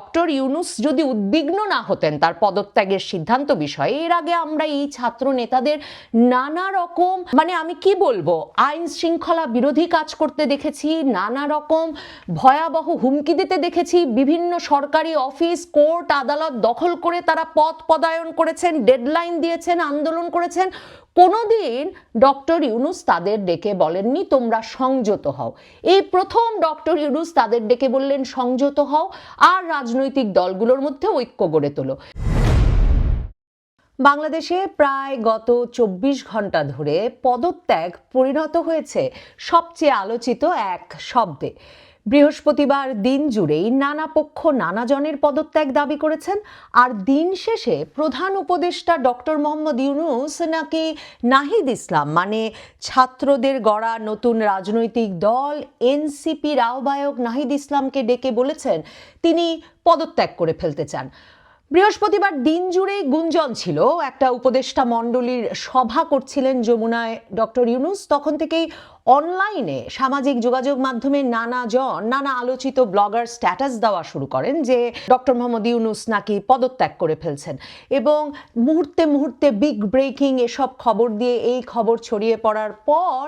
Doctor Yunus যদি উদ্বিগ্ন না হতেন তার পদত্যাগের সিদ্ধান্ত বিষয়ে, এর আগে আমরা এই ছাত্র নেতাদের নানা রকম মানে আমি কি বলব, আইন শৃঙ্খলা বিরোধী কাজ করতে দেখেছি, নানা রকম ভয়াবহ হুমকি দিতে দেখেছি, বিভিন্ন সরকারি অফিস, কোর্ট, আদালত দখল করে তারা পথ পদায়ন করেছেন, ডেডলাইন দিয়েছেন, আন্দোলন করেছেন। কোনোদিন ডক্টর ইউনুস তাদের ডেকে বলেননি, তোমরা সংযত হও। এই প্রথম ডক্টর ইউনুস তাদের ডেকে বললেন, সংযত হও আর রাজনৈতিক দলগুলোর মধ্যে ঐক্য গড়ে তোলো। বাংলাদেশে প্রায় গত চব্বিশ ঘণ্টা ধরে পদত্যাগ পরিণত হয়েছে সবচেয়ে আলোচিত এক শব্দে। বৃহস্পতিবার দিন জুড়েই নানা পক্ষ নানা জনের পদত্যাগ দাবি করেছেন, আর দিন শেষে প্রধান উপদেষ্টা ডক্টর মোহাম্মদ ইউনুস নাকি নাহিদ ইসলাম মানে ছাত্রদের গড়া নতুন রাজনৈতিক দল এনসিপির আহ্বায়ক নাহিদ ইসলামকে ডেকে বলেছেন তিনি পদত্যাগ করে ফেলতে চান। বৃহস্পতিবার দিন জুড়েই গুঞ্জন ছিল, একটা উপদেষ্টা মণ্ডলীর সভা করছিলেন যমুনায় ডক্টর ইউনুস, তখন থেকেই অনলাইনে সামাজিক যোগাযোগ মাধ্যমে নানা জন নানা আলোচিত ব্লগার স্ট্যাটাস দেওয়া শুরু করেন যে ডক্টর মোহাম্মদ ইউনুস নাকি পদত্যাগ করে ফেলছেন। এবং মুহূর্তে মুহূর্তে বিগ ব্রেকিং এসব খবর দিয়ে এই খবর ছড়িয়ে পড়ার পর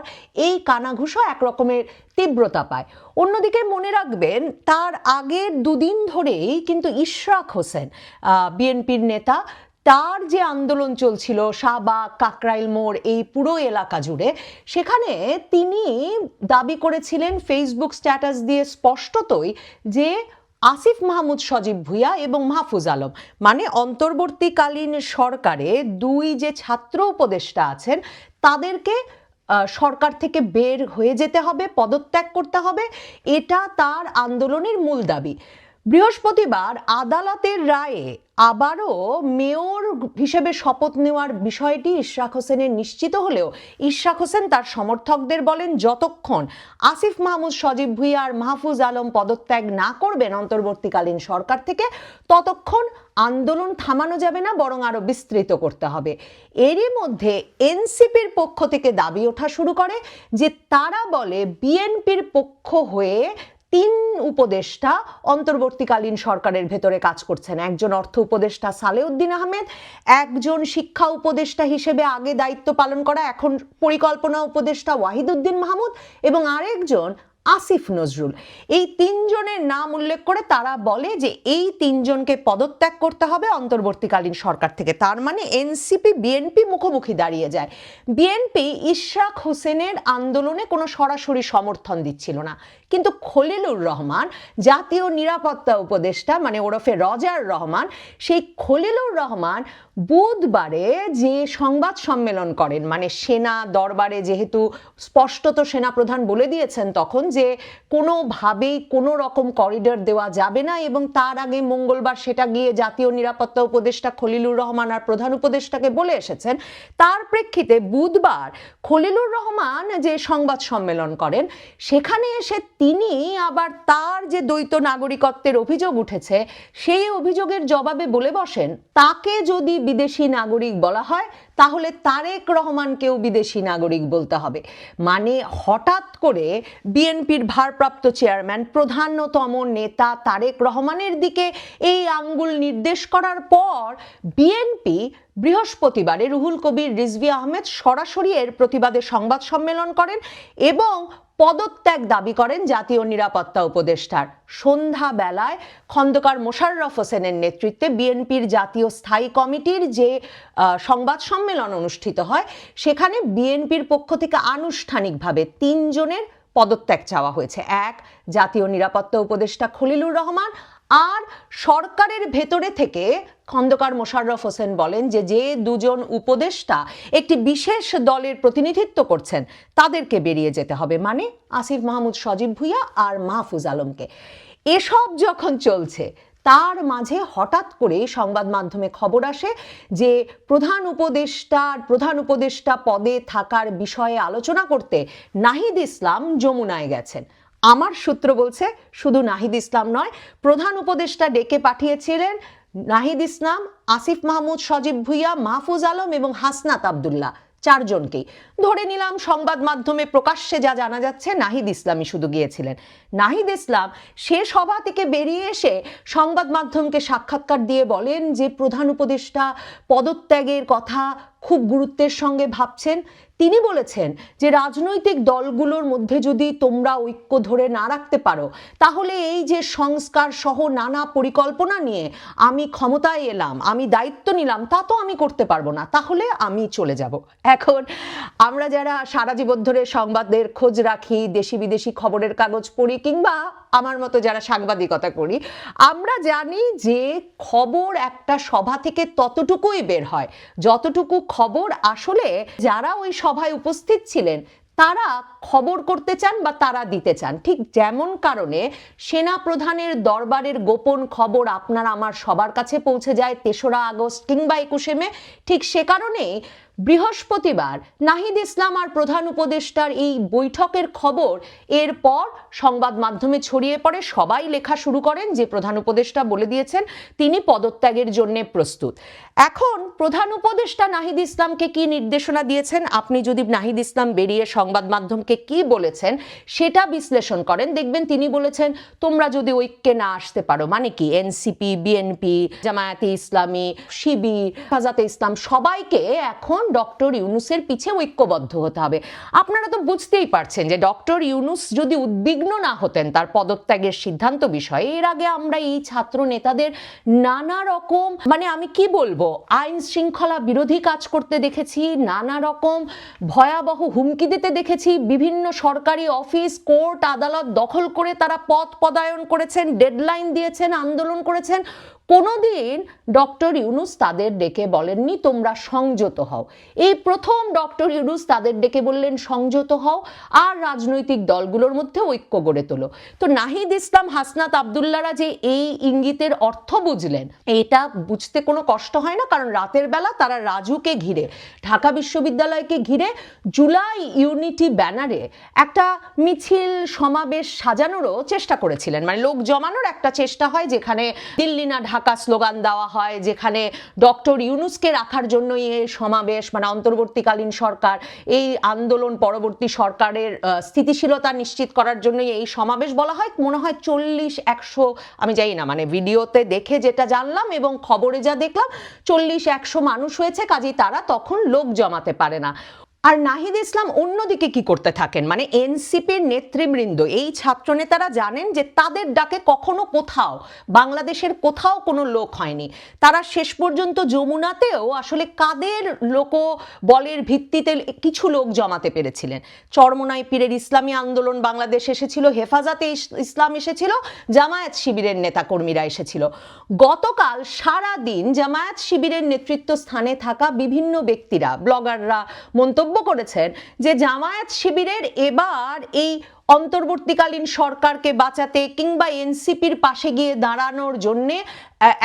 এই কানাঘুষো একরকমের তীব্রতা পায়। অন্যদিকে মনে রাখবেন, তার আগের দুদিন ধরেই কিন্তু ইশরাক হোসেন বিএনপির নেতা তার যে আন্দোলন চলছিল শাহবাগ কাকরাইল মোড়, এই পুরো এলাকা জুড়ে, সেখানে তিনি দাবি করেছিলেন ফেসবুক স্ট্যাটাস দিয়ে স্পষ্টতই যে আসিফ মাহমুদ সজীব ভুইয়া এবং মাহফুজ আলম মানে অন্তর্বর্তীকালীন সরকারে দুই যে ছাত্র উপদেষ্টা আছেন, তাদেরকে সরকার থেকে বের হয়ে যেতে হবে, পদত্যাগ করতে হবে, এটা তার আন্দোলনের মূল দাবি। বৃহস্পতিবার আদালতের রায়ে আবারও মেয়র হিসেবে শপথ নেওয়ার বিষয়টি ইশরাক হোসেনের নিশ্চিত হলেও ইশরাক হোসেন তার সমর্থকদের বলেন, যতক্ষণ আসিফ মাহমুদ, সজীব ভুইয়া আর মাহফুজ আলম পদত্যাগ না করবেন অন্তর্বর্তীকালীন সরকার থেকে, ততক্ষণ আন্দোলন থামানো যাবে না, বরং আরও বিস্তৃত করতে হবে। এরই মধ্যে এনসিপির পক্ষ থেকে দাবি ওঠা শুরু করে যে তারা বলে, বিএনপির পক্ষ হয়ে তিন উপদেষ্টা অন্তর্বর্তীকালীন সরকারের ভেতরে কাজ করছেন। একজন অর্থ উপদেষ্টা সালেউদ্দিন আহমেদ, একজন শিক্ষা উপদেষ্টা হিসেবে আগে দায়িত্ব পালন করা, এখন পরিকল্পনা উপদেষ্টা ওয়াহিদুদ্দিন মাহমুদ এবং আরেকজন আসিফ নজরুল। এই তিনজনের নাম উল্লেখ করে তারা বলে যে এই তিনজনকে পদত্যাগ করতে হবে অন্তর্বর্তীকালীন সরকার থেকে। তার মানে এনসিপি, বিএনপি মুখোমুখি দাঁড়িয়ে যায়। বিএনপি ইশরাক হোসেনের আন্দোলনে কোনো সরাসরি সমর্থন দিচ্ছিল না। কিন্তু খলিলুর রহমান, জাতীয় নিরাপত্তা উপদেষ্টা মানে ওরফে রজার রহমান, সেই খলিলুর রহমান বুধবারে যে সংবাদ সম্মেলন করেন মানে সেনা দরবারে যেহেতু স্পষ্টত সেনাপ্রধান বলে দিয়েছেন তখন যে কোনোভাবেই কোনো রকম করিডর দেওয়া যাবে না এবং তার আগে মঙ্গলবার সেটা গিয়ে জাতীয় নিরাপত্তা উপদেষ্টা খলিলুর রহমান আর প্রধান উপদেষ্টাকে বলে এসেছেন। তার প্রেক্ষিতে বুধবার খলিলুর রহমান যে সংবাদ সম্মেলন করেন, সেখানে এসে তিনি আবার তার যে দ্বৈত নাগরিকত্বের অভিযোগ উঠেছে, সেই অভিযোগের জবাবে বলে বসেন, তাকে যদি বিদেশি নাগরিক বলা হয় তাহলে তারেক রহমানকেও বিদেশি নাগরিক বলতে হবে। মানে হঠাৎ করে বিএনপির ভারপ্রাপ্ত চেয়ারম্যান প্রধানতম নেতা তারেক রহমানের দিকে এই আঙ্গুল নির্দেশ করার পর বিএনপি বৃহস্পতিবারে রুহুল কবির, রিজভি আহমেদ সরাসরি এর প্রতিবাদে সংবাদ সম্মেলন করেন এবং পদত্যাগ দাবি করেন জাতীয় নিরাপত্তা উপদেষ্টার। সন্ধ্যা বেলায় খন্দকার মোশাররফ হোসেনের নেতৃত্বে বিএনপির জাতীয় স্থায়ী কমিটির যে সংবাদ সম্মেলন অনুষ্ঠিত হয়, সেখানে বিএনপির পক্ষ থেকে আনুষ্ঠানিকভাবে তিনজনের পদত্যাগ চাওয়া হয়েছে। এক, জাতীয় নিরাপত্তা উপদেষ্টা খলিলুর রহমান আর সরকারের ভেতরে থেকে খন্দকার মোশাররফ হোসেন বলেন যে যে দুজন উপদেষ্টা একটি বিশেষ দলের প্রতিনিধিত্ব করছেন, তাদেরকে বেরিয়ে যেতে হবে। মানে আসিফ মাহমুদ, সজীব ভুইয়া আর মাহফুজ আলমকে। এসব যখন চলছে, তার মাঝে হঠাৎ করে সংবাদ মাধ্যমে খবর আসে যে প্রধান উপদেষ্টার, প্রধান উপদেষ্টা পদে থাকার বিষয়ে আলোচনা করতে নাহিদ ইসলাম যমুনায় গেছেন। আমার সূত্র বলছে শুধু নাহিদ ইসলাম নয়, প্রধান উপদেষ্টা ডেকে পাঠিয়েছিলেন নাহিদ ইসলাম, আসিফ মাহমুদ, সজীব ভুইয়া, মাহফুজ আলম এবং হাসনাত আবদুল্লাহ চারজনকেই। ধরে নিলাম সংবাদ মাধ্যমে প্রকাশ্যে যা জানা যাচ্ছে, নাহিদ ইসলামই শুধু গিয়েছিলেন। নাহিদ ইসলাম সে সভা থেকে বেরিয়ে এসে সংবাদ মাধ্যমকে সাক্ষাৎকার দিয়ে বলেন যে প্রধান উপদেষ্টা পদত্যাগের কথা খুব গুরুত্বের সঙ্গে ভাবছেন। তিনি বলেছেন যে রাজনৈতিক দলগুলোর মধ্যে যদি তোমরা ঐক্য ধরে না রাখতে পারো, তাহলে এই যে সংস্কার সহ নানা পরিকল্পনা নিয়ে আমি ক্ষমতায় এলাম, আমি দায়িত্ব নিলাম, তা তো আমি করতে পারব না, তাহলে আমি চলে যাব। এখন আমরা যারা সারা জীবন ধরে সংবাদের খোঁজ রাখি দেশি বিদেশি খবরের কাগজ পড়ি কিংবা আমার মতো যারা সাংবাদিকতা করি, আমরা জানি যে খবর একটা সভা থেকে ততটুকুই বের হয়। যতটুকু খবর আসলে যারা ওই সভায় উপস্থিত ছিলেন, তারা খবর করতে চান বা তারা দিতে চান। ঠিক যেমন কারণে সেনা প্রধানের দরবারের গোপন খবর আপনার আমার সবার কাছে পৌঁছে যায় তেসরা আগস্ট কিংবা একুশে মে। ঠিক সে কারণেই বৃহস্পতিবার নাহিদ ইসলাম আর প্রধান উপদেষ্টার এই বৈঠকের খবর। এরপর সংবাদ মাধ্যমে ছড়িয়ে পড়ে, সবাই লেখা শুরু করেন, যে প্রধান উপদেষ্টা বলে দিয়েছেন, তিনি পদত্যাগের জন্য প্রস্তুত। এখন প্রধান উপদেষ্টা নাহিদ ইসলামকে কি নির্দেশনা দিয়েছেন? আপনি যদি নাহিদ ইসলাম বেরিয়ে সংবাদ মাধ্যমকে কি বলেছেন, সেটা বিশ্লেষণ করেন। দেখবেন তিনি বলেছেন, তোমরা যদি ঐক্যে না আসতে পারো মানে কি, এনসিপি, বিএনপি, জামায়াতে ইসলামী, শিবির হেফাজতে ইসলাম, সবাইকে এখন ডক্টর ইউনুসের পিছে ঐক্যবদ্ধ হতে হবে। আপনারা তো বুঝতেই পারছেন যে ডক্টর ইউনুস যদি উদ্বিগ্ন না হতেন তার পদত্যাগের সিদ্ধান্ত বিষয়ে, এর আগে আমরা এই ছাত্র নেতাদের নানা রকম মানে আমি কি বলব, আইন শৃঙ্খলা বিরোধী কাজ করতে দেখেছি, নানা রকম ভয়াবহ হুমকি দিতে দেখেছি, বিভিন্ন সরকারি অফিস, কোর্ট, আদালত দখল করে তারা পথ পদায়ন করেছেন, ডেডলাইন দিয়েছেন, আন্দোলন করেছেন। কোনোদিন ডক্টর ইউনুস তাদের ডেকে বলেননি, তোমরা সংযত হও। এই প্রথম ডক্টর ইউনুস তাদের ডেকে বললেন, সংযত হও আর রাজনৈতিক দলগুলোর মধ্যে ঐক্য গড়ে তোলো। তো নাহিদ ইসলাম, হাসনাত আবদুল্লারা যে এই ইঙ্গিতের অর্থ বুঝলেন, এটা বুঝতে কোনো কষ্ট হয় না, কারণ রাতের বেলা তারা রাজুকে ঘিরে, ঢাকা বিশ্ববিদ্যালয়কে ঘিরে জুলাই ইউনিটি ব্যানারে একটা মিছিল সমাবেশ সাজানোরও চেষ্টা করেছিলেন। মানে লোক জমানোর একটা চেষ্টা হয় যেখানে দিল্লি না ঢাকা স্লোগান দেওয়া হয়, যেখানে ডক্টর ইউনুসকে রাখার জন্য এই সমাবেশ মানে অন্তর্বর্তীকালীন সরকার, এই আন্দোলন পরবর্তী সরকারের স্থিতিশীলতা নিশ্চিত করার জন্য এই সমাবেশ বলা হয়। মনে হয় চল্লিশ একশো, আমি জানি না মানে ভিডিওতে দেখে যেটা জানলাম এবং খবরে যা দেখলাম, চল্লিশ একশো মানুষ হয়েছে, কাজেই তারা তখন লোক জমাতে পারে না। আর নাহিদ ইসলাম অন্যদিকে কি করতে থাকেন? মানে এনসিপির নেতৃবৃন্দ, এই ছাত্রনেতারা জানেন যে তাদের ডাকে কখনো কোথাও, বাংলাদেশের কোথাও কোনো লোক হয়নি। তারা শেষ পর্যন্ত যমুনাতেও আসলে কাদের লোক বলের ভিত্তিতে কিছু লোক জমাতে পেরেছিলেন? চরমনাই পীরের ইসলামী আন্দোলন বাংলাদেশ এসেছিল, হেফাজতে ইসলাম এসেছিল, জামায়াত শিবিরের নেতাকর্মীরা এসেছিল। গতকাল সারা দিন জামায়াত শিবিরের নেতৃত্ব স্থানে থাকা বিভিন্ন ব্যক্তিরা, ব্লগাররা, মন্তব্য করেছেন যে জামায়াত শিবিরের এবার এই অন্তর্বর্তীকালীন সরকারকে বাঁচাতে কিংবা এনসিপির পাশে গিয়ে দাঁড়ানোর জন্যে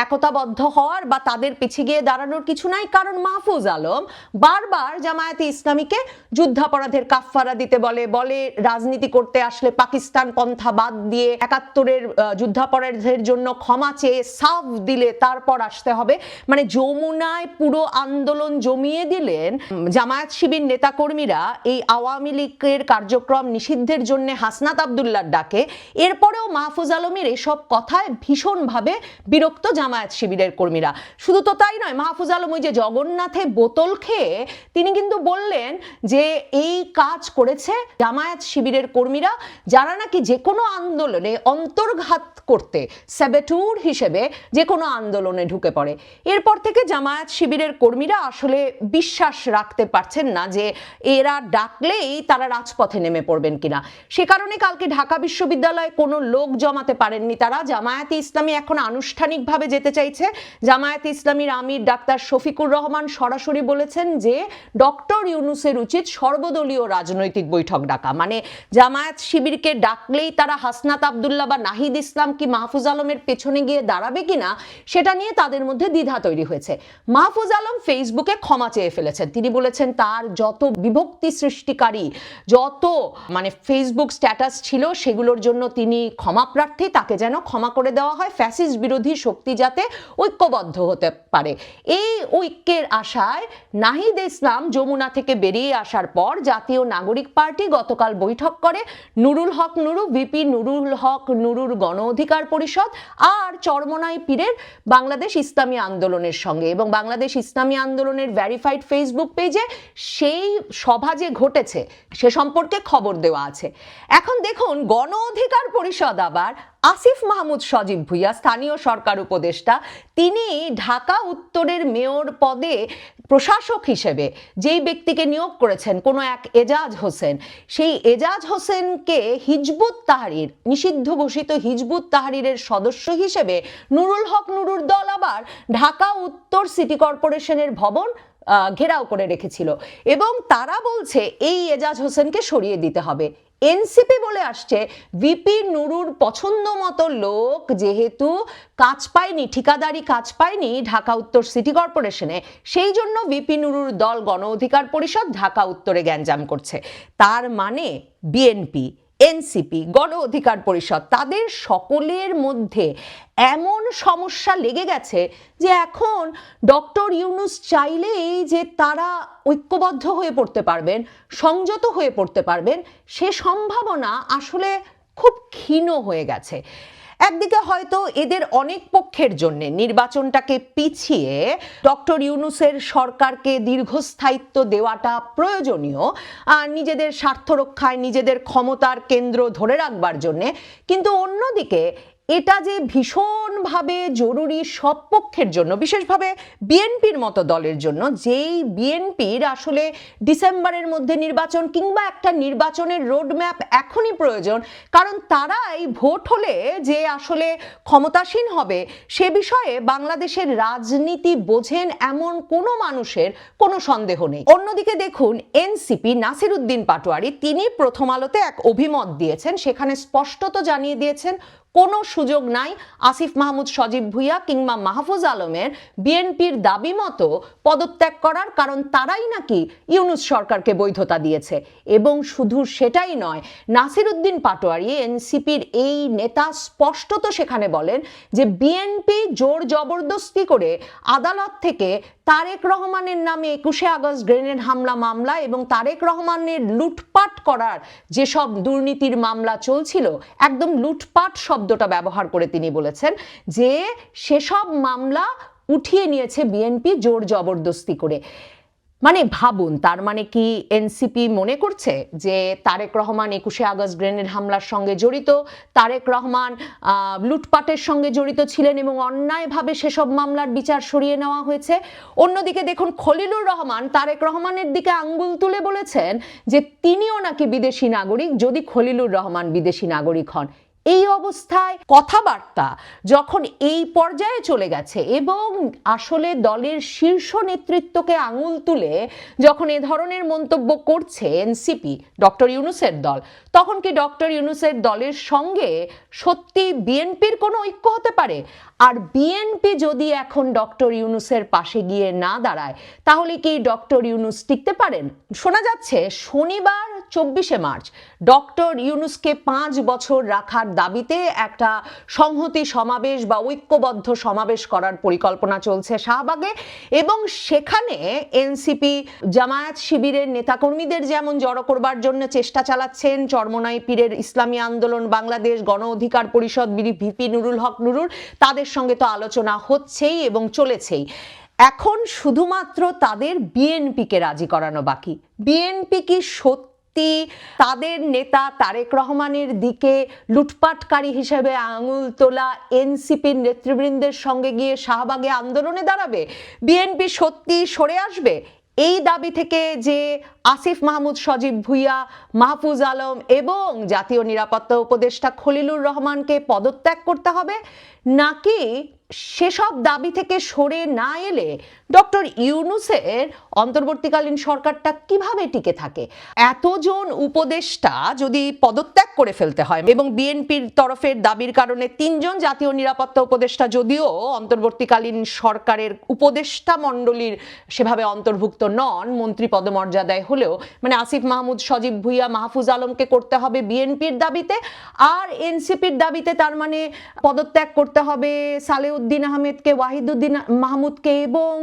একতাবদ্ধ হওয়ার বা তাদের পিছিয়ে গিয়ে দাঁড়ানোর কিছু নাই। কারণ মাহফুজ আলম বারবার জামায়াতে ইসলামীকে যুদ্ধাপরাধের কাফফারা দিতে বলে বলে রাজনীতি করতে আসলে পাকিস্তান পন্থা বাদ দিয়ে একাত্তরের যুদ্ধাপরাধের জন্য ক্ষমা চেয়ে সাফ দিলে তারপর আসতে হবে। মানে যমুনায় পুরো আন্দোলন জমিয়ে দিলেন জামায়াত শিবির নেতাকর্মীরা। এই আওয়ামী লীগের কার্যক্রম নিষিদ্ধের জন্য হাসনাত আবদুল্লার ডাকে। এরপরেও মাহফুজ আলমের এসব কথায় ভীষণভাবে বিরক্ত জামায়াত শিবিরের কর্মীরা। শুধু তো তাই নয়, মাহফুজ আলম ওই যে জগন্নাথে বোতল খেয়ে তিনি কিন্তু বললেন যে এই কাজ করেছে জামায়াত শিবিরের কর্মীরা, যারা নাকি যে কোনো আন্দোলনে অন্তর্ঘাত করতে স্যাবেটুর হিসেবে যে কোনো আন্দোলনে ঢুকে পড়ে। এরপর থেকে জামায়াত শিবিরের কর্মীরা আসলে বিশ্বাস রাখতে পারছেন না যে এরা ডাকলেই তারা রাজপথে নেমে পড়বেন কিনা। সে কারণে কালকে ঢাকা বিশ্ববিদ্যালয়ে কোনো লোক জমাতে পারেননি তারা। জামায়াতে ইসলামী এখন আনুষ্ঠানিকভাবে যেতে চাইছে। জামায়াতে ইসলামীর আমির ডাক্তার শফিকুর রহমান সরাসরি বলেছেন যে, ডক্টর ইউনুসের উচিত সর্বদলীয় রাজনৈতিক বৈঠক ডাকা। মানে জামায়াত শিবিরকে ডাকলেই তারা হাসনাত আবদুল্লাহ বা নাহিদ ইসলাম কি মাহফুজ আলমের পেছনে গিয়ে দাঁড়াবে কিনা, সেটা নিয়ে তাদের মধ্যে দ্বিধা তৈরি হয়েছে। মাহফুজ আলম ফেসবুকে ক্ষমা চেয়ে ফেলেছেন। তিনি বলেছেন, তার যত বিভক্তি সৃষ্টিকারী, যত মানে ফেসবুক ফেসবুক স্ট্যাটাস ছিল সেগুলোর জন্য তিনি ক্ষমা প্রার্থী, তাকে যেন ক্ষমা করে দেওয়া হয়, ফ্যাসিস্ট বিরোধী শক্তি যাতে ঐক্যবদ্ধ হতে পারে। এই ঐক্যের আশায় নাহিদ ইসলাম যমুনা থেকে বেরিয়ে আসার পর জাতীয় নাগরিক পার্টি গতকাল বৈঠক করে। নুরুল হক নুরু, ভিপি নুরুল হক নুরুর গণ অধিকার পরিষদ আর চরমনাই পীরের বাংলাদেশ ইসলামী আন্দোলনের সঙ্গে এবং বাংলাদেশ ইসলামী আন্দোলনের ভ্যারিফাইড ফেসবুক পেজে সেই সভা যে ঘটেছে সে সম্পর্কে খবর দেওয়া আছে। এখন দেখুন, গণ অধিকার পরিষদ আবার আসিফ মাহমুদ সজীব ভুইয়া, স্থানীয় সরকার উপদেষ্টা, তিনি ঢাকা উত্তরের মেয়র পদে প্রশাসক হিসেবে যেই ব্যক্তিকে নিয়োগ করেছেন, কোনো এক এজাজ হোসেন, সেই এজাজ হোসেনকে হিজবুত তাহারির, নিষিদ্ধ ঘোষিত হিজবুত তাহারিরের সদস্য হিসেবে নুরুল হক নুরুর দল আবার ঢাকা উত্তর সিটি কর্পোরেশনের ভবন ঘেরাও করে রেখেছিল। এবং তারা বলছে, এই এজাজ হোসেনকে সরিয়ে দিতে হবে। এনসিপি বলে আসছে, ভিপি নুরুর পছন্দ মতো লোক যেহেতু কাজ পায়নি, ঠিকাদারি কাজ পায়নি ঢাকা উত্তর সিটি কর্পোরেশনে, সেই জন্য ভিপি নুরুর দল গণ অধিকার পরিষদ ঢাকা উত্তরে গ্যাঞ্জাম করছে। তার মানে বিএনপি এনসিপি, গণ অধিকার পরিষদ, তাদের সকলের মধ্যে এমন সমস্যা লেগে গেছে যে এখন ডক্টর ইউনুস চাইলেই যে তারা ঐক্যবদ্ধ হয়ে পড়তে পারবেন, সংযত হয়ে পড়তে পারবেন, সে সম্ভাবনা আসলে খুব ক্ষীণ হয়ে গেছে। একদিকে হয়তো এদের অনেক পক্ষের জন্য নির্বাচনটাকে পিছিয়ে ডক্টর ইউনুসের সরকারকে দীর্ঘস্থায়িত্ব দেওয়াটা প্রয়োজনীয়, আর নিজেদের স্বার্থ রক্ষায় নিজেদের ক্ষমতার কেন্দ্র ধরে রাখবার জন্যে। কিন্তু অন্যদিকে এটা যে ভীষণভাবে জরুরি সব পক্ষের জন্য, বিশেষভাবে বিএনপির মতো দলের জন্য, যেই বিএনপির আসলে ডিসেম্বরের মধ্যে নির্বাচন কিংবা একটা নির্বাচনের রোডম্যাপ এখনই প্রয়োজন, কারণ তারাই ভোট হলে যে আসলে ক্ষমতাসীন হবে, সে বিষয়ে বাংলাদেশের রাজনীতি বোঝেন এমন কোনো মানুষের কোনো সন্দেহ নেই। অন্যদিকে দেখুন, এনসিপি নাসির উদ্দিন পাটোয়ারি, তিনি প্রথম আলোতে এক অভিমত দিয়েছেন, সেখানে স্পষ্টত জানিয়ে দিয়েছেন কোনো সুযোগ নাই। আসিফ মাহমুদ, সজীব ভুইয়া কিংবা মাহফুজ আলমের বিএনপির দাবি মতো পদত্যাগ করার কারণ তারাই নাকি ইউনুস সরকারকে বৈধতা দিয়েছে। এবং শুধু সেটাই নয় নাসির উদ্দিন পাটোয়ারি, এনসিপির এই নেতা স্পষ্টত সেখানে বলেন যে বিএনপি জোর জবরদস্তি করে আদালত থেকে তারেক রহমানের নামে একুশে আগস্ট গ্রেনেড হামলা মামলা এবং তারেক রহমানের লুটপাট করার যেসব দুর্নীতির মামলা চলছিল, একদম লুটপাট শব্দটা ব্যবহার করে তিনি বলেছেন যে সেসব মামলা উঠিয়ে নিয়েছে বিএনপি জোর জবরদস্তি করে। মানে ভাবুন, তার মানে কি এনসিপি মনে করছে যে তারেক রহমান একুশে আগস্ট গ্রেনেড হামলার সঙ্গে জড়িত, তারেক রহমান লুটপাটের সঙ্গে জড়িত ছিলেন এবং অন্যায়ভাবে সেসব মামলার বিচার সরিয়ে নেওয়া হয়েছে। অন্যদিকে দেখুন, খলিলুর রহমান তারেক রহমানের দিকে আঙ্গুল তুলে বলেছেন যে তিনিও নাকি বিদেশি নাগরিক, যদি খলিলুর রহমান বিদেশি নাগরিক হন। এই অবস্থায় কথাবার্তা যখন এই পর্যায়ে চলে গেছে এবং আসলে দলের শীর্ষ নেতৃত্বকে আঙুল তুলে যখন এ ধরনের মন্তব্য করছে এনসিপি, ডক্টর ইউনুসের দল, তখন কি ডক্টর ইউনুসের দলের সঙ্গে সত্যি বিএনপির কোনো ঐক্য হতে পারে? আর বিএনপি যদি এখন ডক্টর ইউনুসের পাশে গিয়ে না দাঁড়ায়, তাহলে কি ডক্টর ইউনুস টিকতে পারেন? শোনা যাচ্ছে শনিবার চব্বিশে মার্চ। ডক্টর ইউনুসকে পাঁচ বছর রাখার দাবিতে একটা সংহতি সমাবেশ বা ঐক্যবদ্ধ সমাবেশ করার পরিকল্পনা চলছে শাহবাগে এবং সেখানে এনসিপি জামায়াত শিবিরের নেতাকর্মীদের যেমন জড়ো করবার জন্য চেষ্টা চালাচ্ছেন, চরমনাই পীরের ইসলামী আন্দোলন, বাংলাদেশ গণ অধিকার পরিষদ ভিপি নুরুল হক নুরুর, তাদের সঙ্গে তো আলোচনা হচ্ছেই এবং চলেছেই। এখন শুধুমাত্র তাদের বিএনপিকে রাজি করানো বাকি। বিএনপি কি সত্যি তাদের নেতা তারেক রহমানের দিকে লুটপাটকারী হিসেবে আঙুল তোলা এনসিপির নেতৃবৃন্দের সঙ্গে গিয়ে শাহবাগে আন্দোলনে দাঁড়াবে, বিএনপি সত্যি সরে আসবে? এই দাবি থেকে যে আসিফ মাহমুদ, সজীব ভুইয়া, মাহফুজ আলম এবং জাতীয় নিরাপত্তা উপদেষ্টা খলিলুর রহমানকে পদত্যাগ করতে হবে, নাকি সেসব দাবি থেকে সরে না এলে ডক্টর ইউনুসের অন্তর্বর্তীকালীন সরকারটা কীভাবে টিকে থাকে? এতজন উপদেষ্টা যদি পদত্যাগ করে ফেলতে হয় এবং বিএনপির তরফের দাবির কারণে তিনজন জাতীয় নিরাপত্তা উপদেষ্টা যদিও অন্তর্বর্তীকালীন সরকারের উপদেষ্টা মণ্ডলীর সেভাবে অন্তর্ভুক্ত নন, মন্ত্রী পদমর্যাদায় হলেও মানে আসিফ মাহমুদ, সজীব ভুইয়া, মাহফুজ আলমকে করতে হবে বিএনপির দাবিতে, আর এনসিপির দাবিতে তার মানে পদত্যাগ করতে হবে সালেউদ্দিন আহমেদকে, ওয়াহিদুদ্দিন মাহমুদকে এবং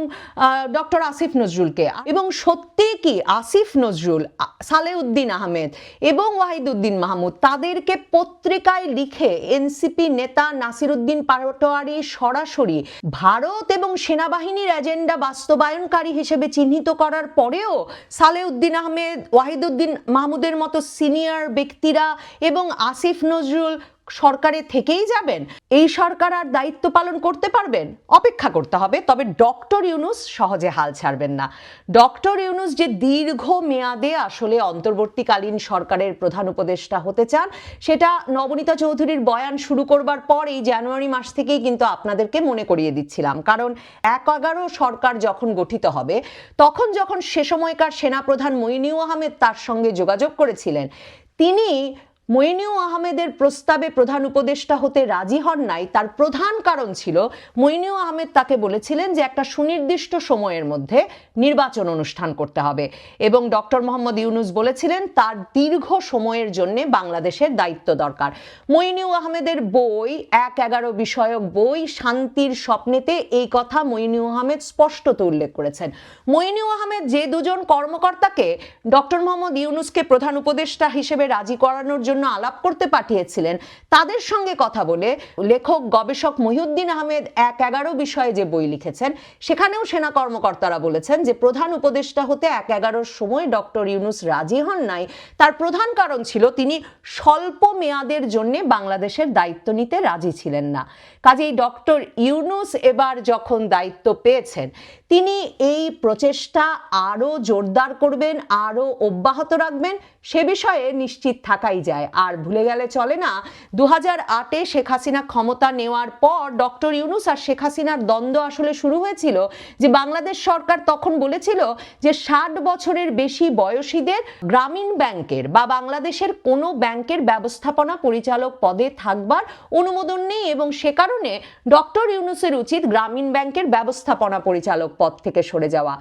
ডক্টর আসিফ নজরুলকে। এবং সত্যি কি আসিফ নজরুল, সালেউদ্দিন আহমেদ এবং ওয়াহিদুদ্দিন মাহমুদ তাদেরকে পত্রিকায় লিখে এনসিপি নেতা নাসিরুদ্দিন পাটোয়ারি সরাসরি ভারত এবং সেনাবাহিনীর এজেন্ডা বাস্তবায়নকারী হিসেবে চিহ্নিত করার পরেও সালেউদ্দিন আহমেদ, ওয়াহিদুদ্দিন মাহমুদের মতো সিনিয়র ব্যক্তিরা এবং আসিফ নজরুল সরকারে থেকেই যাবেন। এই সরকার আর দায়িত্ব পালন করতে পারবেন? অপেক্ষা করতে হবে, তবে ডক্টর ইউনুস সহজে হাল ছাড়বেন না। ডক্টর ইউনুস যে দীর্ঘ মেয়াদে আসলে অন্তর্বর্তীকালীন সরকারের প্রধান উপদেষ্টা হতে চান, সেটা নবনীতা চৌধুরীর বয়ান শুরু করবার পর এই জানুয়ারি মাস থেকেই কিন্তু আপনাদেরকে মনে করিয়ে দিচ্ছিলাম। কারণ এক এগারো সরকার যখন গঠিত হবে, তখন যখন সে সময়কার সেনাপ্রধান মইনিউ আহমেদ তার সঙ্গে যোগাযোগ করেছিলেন, তিনি মইনিউ আহমেদের প্রস্তাবে প্রধান উপদেষ্টা হতে রাজি হন নাই। তার প্রধান কারণ ছিল মইনিউ আহমেদ তাকে বলেছিলেন যে একটা সুনির্দিষ্ট সময়ের মধ্যে নির্বাচন অনুষ্ঠান করতে হবে এবং ডক্টর মোহাম্মদ ইউনুস বলেছিলেন তার দীর্ঘ সময়ের জন্য বাংলাদেশের দায়িত্ব দরকার। মইনিউ আহমেদের বই, এক এগারো বিষয়ক বই, শান্তির স্বপ্নেতে এই কথা মইনিউ আহমেদ স্পষ্টত উল্লেখ করেছেন। মইনিউ আহমেদ যে দুজন কর্মকর্তাকে ডক্টর মোহাম্মদ ইউনুসকে প্রধান উপদেষ্টা হিসেবে রাজি করানোর জন্য আলাপ করতে পাঠিয়েছিলেন। তাদের সঙ্গে কথা বলে লেখক গবেষক মহিউদ্দিন আহমেদ এক এগারো বিষয়ে যে বই লিখেছেন, সেখানেও সেনা কর্মকর্তারা বলেছেন যে প্রধান উপদেষ্টা হতে এক এগারোর সময় ডক্টর ইউনুস রাজি হন নাই। তার প্রধান কারণ ছিল তিনি স্বল্প মেয়াদের জন্য বাংলাদেশের দায়িত্ব নিতে রাজি ছিলেন না। কাজেই ডক্টর ইউনুস এবার যখন দায়িত্ব পেয়েছেন, তিনি এই প্রচেষ্টা আরও জোরদার করবেন, আরও অব্যাহত রাখবেন সে বিষয়ে নিশ্চিত থাকাই যায়। আর ভুলে গেলে চলে না দু হাজার আটে শেখ হাসিনা ক্ষমতা নেওয়ার পর ডক্টর ইউনুস আর শেখ হাসিনার দ্বন্দ্ব আসলে শুরু হয়েছিল যে বাংলাদেশ সরকার তখন বলেছিল যে ষাট বছরের বেশি বয়সীদের গ্রামীণ ব্যাংকের বা বাংলাদেশের কোনো ব্যাংকের ব্যবস্থাপনা পরিচালক পদে থাকবার অনুমোদন নেই এবং সে কারণে ডক্টর ইউনুসের উচিত গ্রামীণ ব্যাংকের ব্যবস্থাপনা পরিচালক পদ থেকে সরে যাওয়া।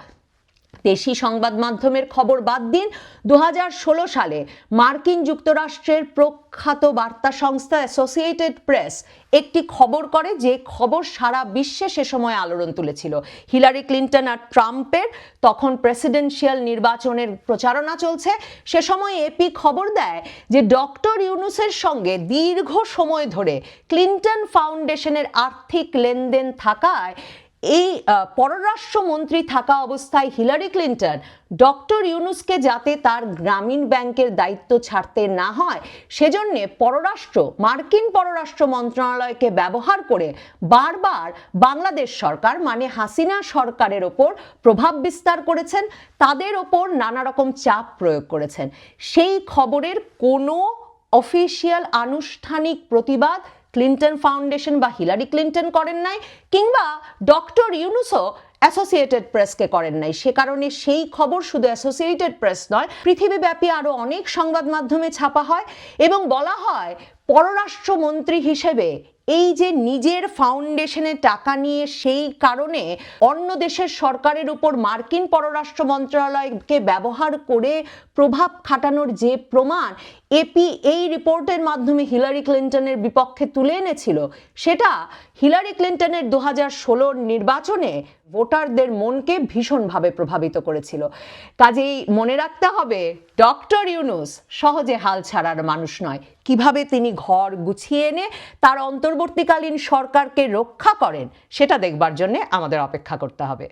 দেশি সংবাদ মাধ্যমের খবর বাদ দিন দু হাজার ষোলো সালে মার্কিন যুক্তরাষ্ট্রের প্রখ্যাত বার্তা সংস্থা অ্যাসোসিয়েটেড প্রেস একটি খবর করে যে খবর সারা বিশ্বে সে সময় আলোড়ন তুলেছিল। হিলারি ক্লিন্টন আর ট্রাম্পের তখন প্রেসিডেন্সিয়াল নির্বাচনের প্রচারণা চলছে। সে সময় এপি খবর দেয় যে ডক্টর ইউনুসের সঙ্গে দীর্ঘ সময় ধরে ক্লিন্টন ফাউন্ডেশনের আর্থিক লেনদেন থাকায় এই পররাষ্ট্রমন্ত্রী থাকা অবস্থায় হিলারি ক্লিন্টন ডক্টর ইউনুসকে যাতে তার গ্রামীণ ব্যাংকের দায়িত্ব ছাড়তে না হয়, সেজন্য পররাষ্ট্র, মার্কিন পররাষ্ট্র মন্ত্রণালয়কে ব্যবহার করে বারবার বাংলাদেশ সরকার মানে হাসিনা সরকারের ওপর প্রভাব বিস্তার করেছেন, তাদের ওপর নানা রকম চাপ প্রয়োগ করেছেন। সেই খবরের কোনো অফিসিয়াল আনুষ্ঠানিক প্রতিবাদ ক্লিন্টন ফাউন্ডেশন বা হিলারি ক্লিন্টন করেন নাই, কিংবা ডক্টর ইউনুসও অ্যাসোসিয়েটেড প্রেসকে করেন নাই। সে কারণে সেই খবর শুধু অ্যাসোসিয়েটেড প্রেস নয়, পৃথিবীব্যাপী আরও অনেক সংবাদ মাধ্যমে ছাপা হয় এবং বলা হয় পররাষ্ট্রমন্ত্রী হিসেবে এই যে নিজের ফাউন্ডেশনে টাকা নিয়ে সেই কারণে অন্য দেশের সরকারের উপর মার্কিন পররাষ্ট্র মন্ত্রণালয়কে ব্যবহার করে প্রভাব খাটানোর যে প্রমাণ এপি এই রিপোর্টের মাধ্যমে হিলারি ক্লিন্টনের বিপক্ষে তুলে এনেছিল। সেটা হিলারি ক্লিন্টনের দু হাজার ষোলোর নির্বাচনে ভোটারদের মনকে ভীষণভাবে প্রভাবিত করেছিল। কাজেই মনে রাখতে হবে, ডক্টর ইউনুস সহজে হাল ছাড়ার মানুষ নয়। কীভাবে তিনি ঘর গুছিয়ে এনে তার অন্তর্বর্তীকালীন সরকারকে রক্ষা করেন, সেটা দেখবার জন্য আমাদের অপেক্ষা করতে হবে।